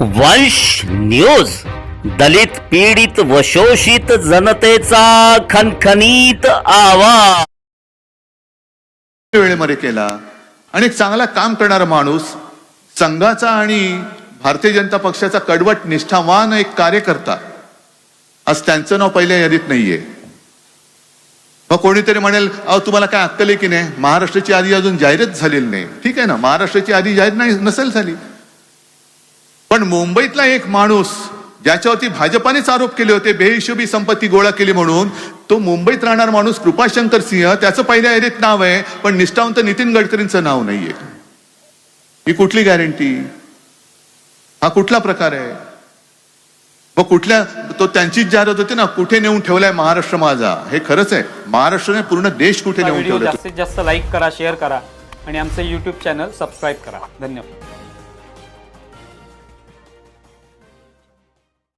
वंश न्यूज दलित पीडित व शोषित जनतेचा खनखनीत आवाज. वेळेमध्ये केला आणि चांगला काम करणारा माणूस संघाचा आणि भारतीय जनता पक्षाचा कडवट निष्ठावान एक कार्यकर्ता. आज त्यांचं नाव पहिल्या यादीत नाहीये. मग कोणीतरी म्हणेल अहो तुम्हाला काय अक्कल आहे की नाही? महाराष्ट्राची आधी अजून जाहीरच झालेली नाही. ठीक आहे ना? महाराष्ट्राची आधी जाहीर नाही नसेल झाली. पण मुंबईतला एक माणूस ज्याच्यावरती भाजपानेच आरोप केले होते बेहिशोबी संपत्ती गोळा केली म्हणून तो मुंबईत राहणार माणूस कृपाशंकर सिंह त्याचं पहिल्या यादीत नाव आहे पण निष्ठावंत नितीन गडकरींचं नाव नाहीये. ही कुठली गॅरंटी हा कुठला प्रकार आहे? मग कुठल्या तो त्यांचीच जाहिरात होती ना कुठे नेऊन ठेवलाय महाराष्ट्र माझा? हे खरंच आहे. महाराष्ट्राने पूर्ण देश कुठे नेऊन ठेवलाय? जास्तीत जास्त लाईक करा शेअर करा आणि आमचं यूट्यूब चॅनल सबस्क्राईब करा. धन्यवाद.